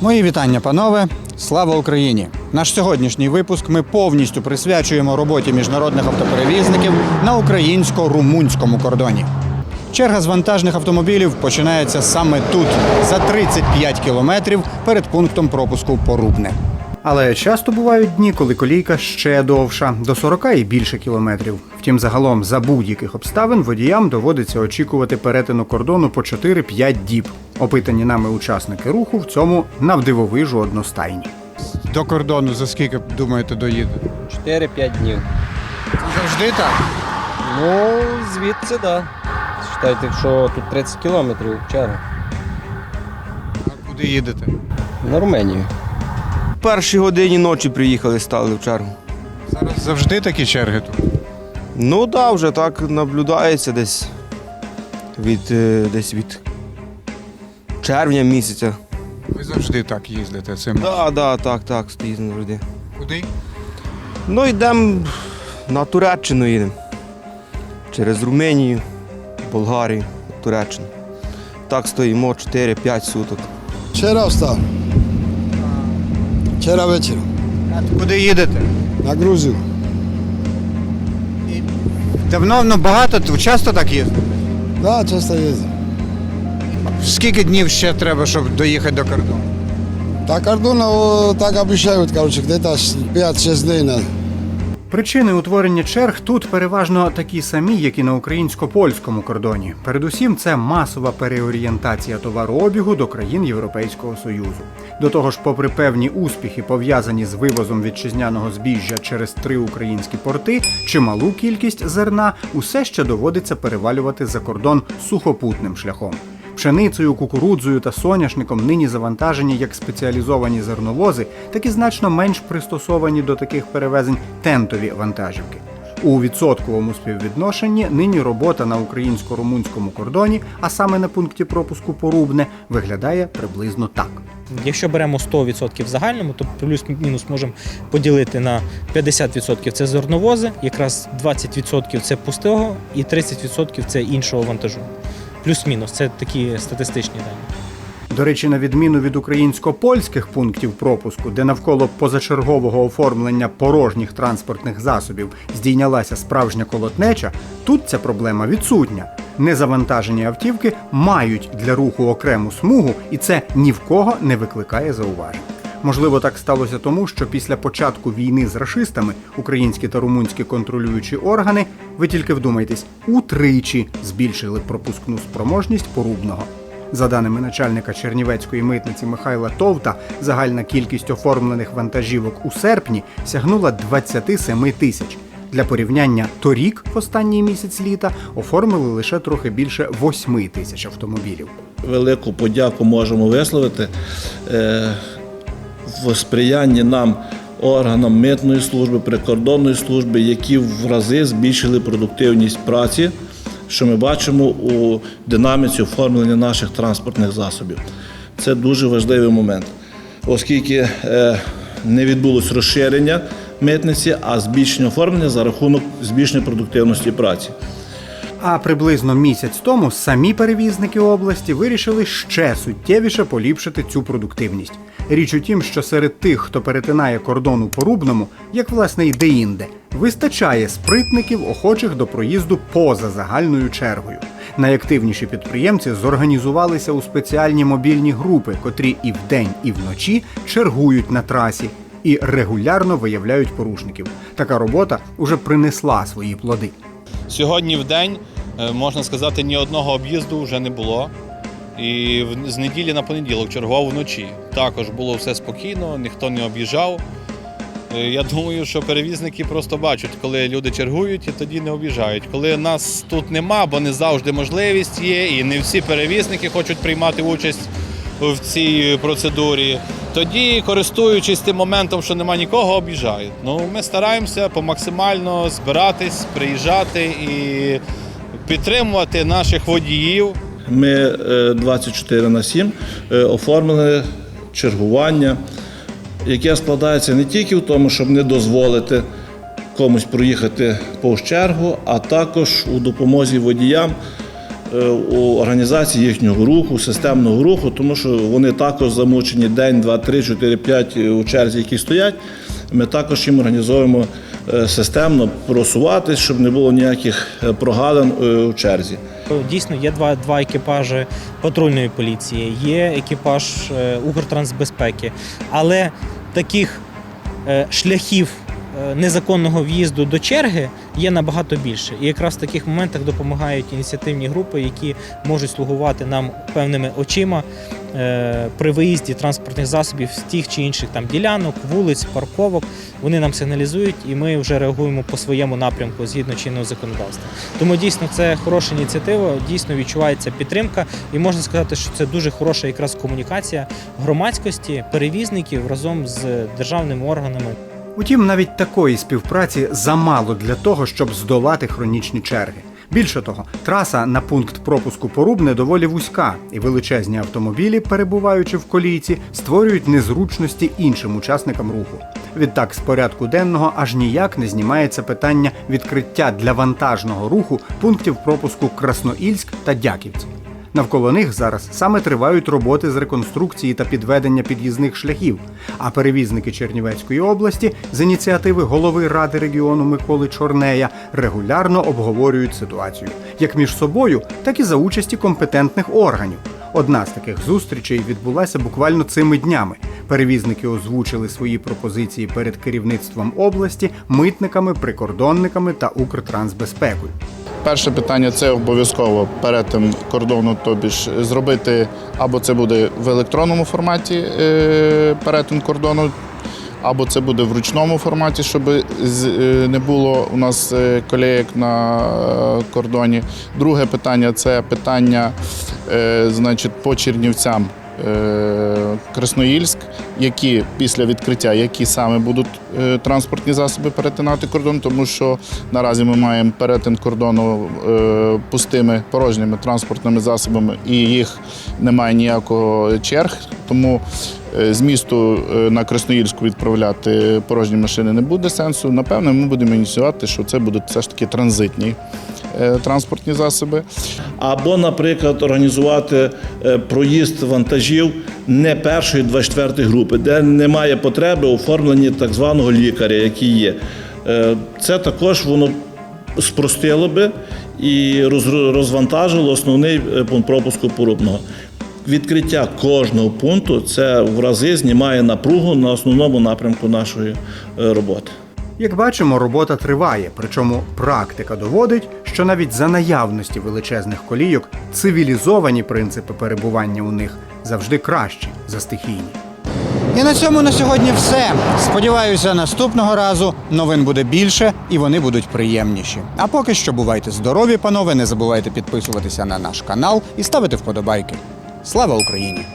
Мої вітання, панове. Слава Україні! Наш сьогоднішній випуск ми повністю присвячуємо роботі міжнародних автоперевізників на українсько-румунському кордоні. Черга з вантажних автомобілів починається саме тут, за 35 кілометрів перед пунктом пропуску Порубне. Але часто бувають дні, коли колійка ще довша, до 40 і більше кілометрів. Втім, загалом за будь-яких обставин водіям доводиться очікувати перетину кордону по 4-5 діб. Опитані нами учасники руху в цьому навдивовижу одностайні. До кордону за скільки думаєте доїде? 4-5 днів. Завжди так. Ну, звідси, так. Да. Считайте, що тут 30 кілометрів черга. А куди їдете? На Руменію. першій годині ночі приїхали, стали в чергу. Зараз завжди такі черги тут. Ну так, да, вже так наблюдається десь від, е, десь від червня місяця. Ви завжди так їздите цим. Так, да, так, так, стоїть завжди. Куди? Ну йдемо на Туреччину їдемо. Через Руменію, Болгарію, Туреччину. Так стоїмо 4-5 суток. Вчора встав. Вчора вечором. Куди їдете? На Грузію. Давно ну, багато, часто так їздите? Да, часто їздив. Скільки днів ще треба, щоб доїхати до кордону? Та кордон о, так обіцяють, короче, где-то 5-6 дней надо. Причини утворення черг тут переважно такі самі, як і на українсько-польському кордоні. Передусім, це масова переорієнтація товарообігу до країн Європейського Союзу. До того ж, попри певні успіхи, пов'язані з вивозом вітчизняного збіжжя через три українські порти, чималу кількість зерна усе ще доводиться перевалювати за кордон сухопутним шляхом. Пшеницею, кукурудзою та соняшником нині завантажені як спеціалізовані зерновози, так і значно менш пристосовані до таких перевезень тентові вантажівки. У відсотковому співвідношенні нині робота на українсько-румунському кордоні, а саме на пункті пропуску Порубне, виглядає приблизно так. Якщо беремо 100% в загальному, то плюс-мінус можемо поділити на 50% це зерновози, якраз 20% це пустого і 30% це іншого вантажу. Плюс-мінус, це такі статистичні дані. До речі, на відміну від українсько-польських пунктів пропуску, де навколо позачергового оформлення порожніх транспортних засобів здійнялася справжня колотнеча, тут ця проблема відсутня. Незавантажені автівки мають для руху окрему смугу, і це ні в кого не викликає зауважень. Можливо, так сталося тому, що після початку війни з рашистами українські та румунські контролюючі органи, ви тільки вдумайтесь, утричі збільшили пропускну спроможність порубного. За даними начальника Чернівецької митниці Михайла Товта, загальна кількість оформлених вантажівок у серпні сягнула 27 тисяч. Для порівняння торік, в останній місяць літа, оформили лише трохи більше 8 тисяч автомобілів. велику подяку можемо висловити е, в сприянні нам органам митної служби, прикордонної служби, які в рази збільшили продуктивність праці, що ми бачимо у динаміці оформлення наших транспортних засобів. Це дуже важливий момент, оскільки е, не відбулось розширення митниці, а збільшення оформлення за рахунок збільшення продуктивності праці. А приблизно місяць тому самі перевізники області вирішили ще суттєвіше поліпшити цю продуктивність. Річ у тім, що серед тих, хто перетинає кордон у порубному, як власне і деінде, вистачає спритників, охочих до проїзду поза загальною чергою. Найактивніші підприємці зорганізувалися у спеціальні мобільні групи, котрі і вдень, і вночі чергують на трасі і регулярно виявляють порушників. Така робота уже принесла свої плоди. Сьогодні в день, е, можна сказати, ні одного об'їзду вже не було. І з неділі на понеділок чергував вночі. Також було все спокійно, ніхто не об'їжджав. Е, Я думаю, що перевізники просто бачать, коли люди чергують і тоді не об'їжджають. Коли нас тут нема, бо не завжди можливість є, і не всі перевізники хочуть приймати участь в цій процедурі. Тоді, користуючись тим моментом, що нема нікого, об'їжджають. Ну, ми стараємося по максимально збиратись, приїжджати і підтримувати наших водіїв. Ми е, 24 на 7 е, оформили чергування, яке складається не тільки в тому, щоб не дозволити комусь проїхати повз чергу, а також у допомозі водіям е, у організації їхнього руху, системного руху, тому що вони також замучені день, два, три, чотири, п'ять у черзі, які стоять. Ми також їм організовуємо е, системно просуватись, щоб не було ніяких е, прогалин е, у черзі. Дійсно, є два, два екіпажі патрульної поліції, є екіпаж е, Укртрансбезпеки, але таких е, шляхів незаконного в'їзду до черги є набагато більше. І якраз в таких моментах допомагають ініціативні групи, які можуть слугувати нам певними очима е, при виїзді транспортних засобів з тих чи інших там ділянок, вулиць, парковок. Вони нам сигналізують, і ми вже реагуємо по своєму напрямку згідно чинного законодавства. Тому дійсно це хороша ініціатива, дійсно відчувається підтримка, і можна сказати, що це дуже хороша якраз комунікація громадськості, перевізників разом з державними органами. Утім, навіть такої співпраці замало для того, щоб здолати хронічні черги. Більше того, траса на пункт пропуску Порубне доволі вузька, і величезні автомобілі, перебуваючи в колійці, створюють незручності іншим учасникам руху. Відтак, з порядку денного аж ніяк не знімається питання відкриття для вантажного руху пунктів пропуску Красноїльськ та Дяківці. Навколо них зараз саме тривають роботи з реконструкції та підведення під'їзних шляхів. А перевізники Чернівецької області з ініціативи голови ради регіону Миколи Чорнея регулярно обговорюють ситуацію як між собою, так і за участі компетентних органів. Одна з таких зустрічей відбулася буквально цими днями. Перевізники озвучили свої пропозиції перед керівництвом області, митниками, прикордонниками та Укртрансбезпекою. Перше питання це обов'язково перетин кордону, тобі ж зробити або це буде в електронному форматі е, перетин кордону, або це буде в ручному форматі, щоб е, не було у нас е, колеєк на кордоні. Друге питання це питання значить, по Чернівцям. Е, Красноїльськ, які після відкриття, які саме будуть е, транспортні засоби перетинати кордон, тому що наразі ми маємо перетин кордону е, пустими порожніми транспортними засобами, і їх немає ніякого черг. Тому з місту на Красноїльську відправляти порожні машини не буде сенсу. Напевно, ми будемо ініціювати, що це будуть все ж таки транзитні транспортні засоби. Або, наприклад, організувати е, проїзд вантажів не першої 24 групи, де немає потреби у оформленні так званого лікаря, який є. Е, Це також воно спростило би і роз- розвантажило основний е, пункт пропуску порубного. Відкриття кожного пункту це в рази знімає напругу на основному напрямку нашої е, роботи. Як бачимо, робота триває, причому практика доводить, що навіть за наявності величезних колійок цивілізовані принципи перебування у них завжди кращі за стихійні. І на цьому на сьогодні все. Сподіваюся, наступного разу новин буде більше і вони будуть приємніші. А поки що бувайте здорові, панове, не забувайте підписуватися на наш канал і ставити вподобайки. Слава Україні!